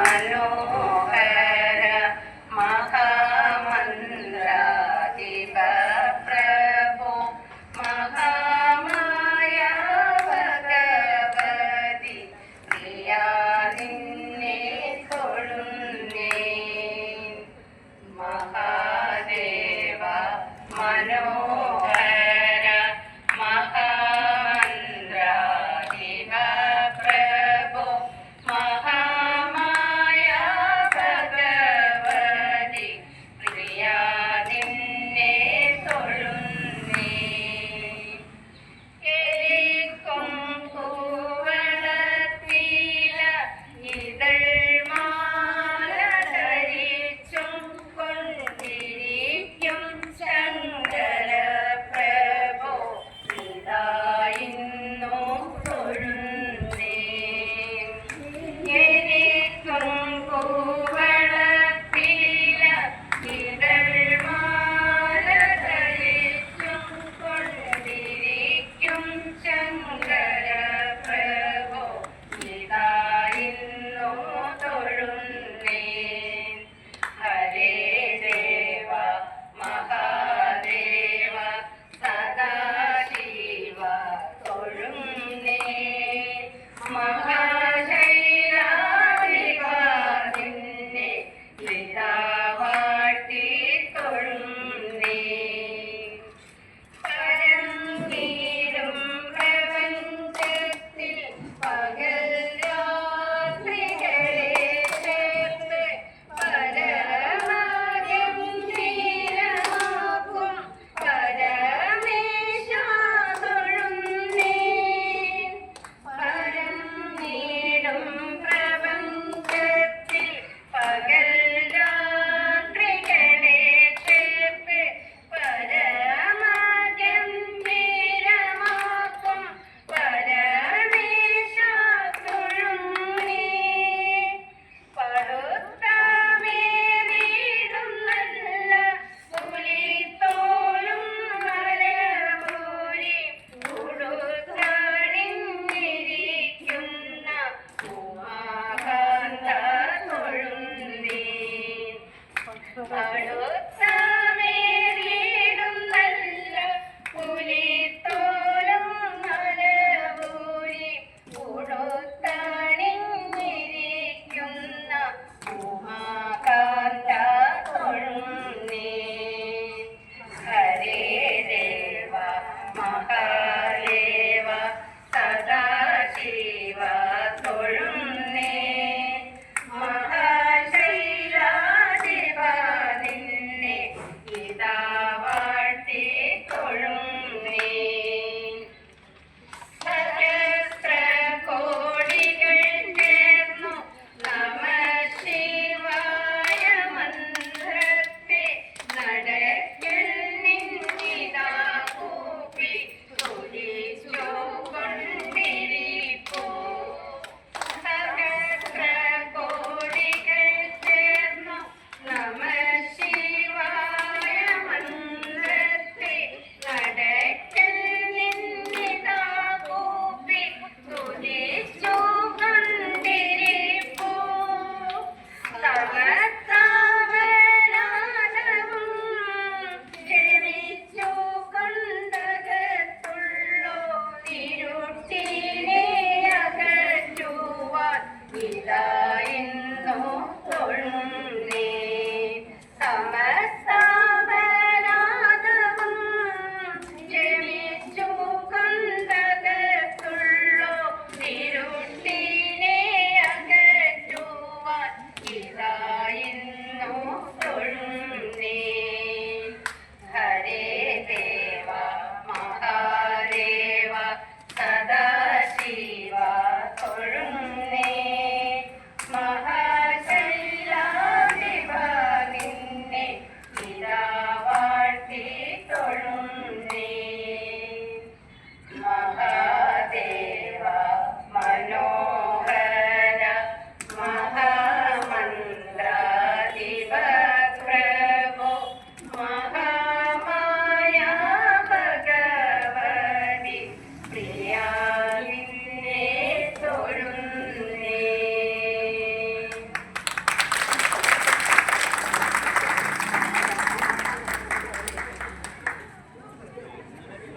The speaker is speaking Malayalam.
മനോഹര മഹാമന്ത്രാധിപ പ്രഭു മഹാമായ ഭഗവതി പ്രിയാ നിന്നെ തൊഴുന്നേ മഹാദേവ മനോ smart Om Om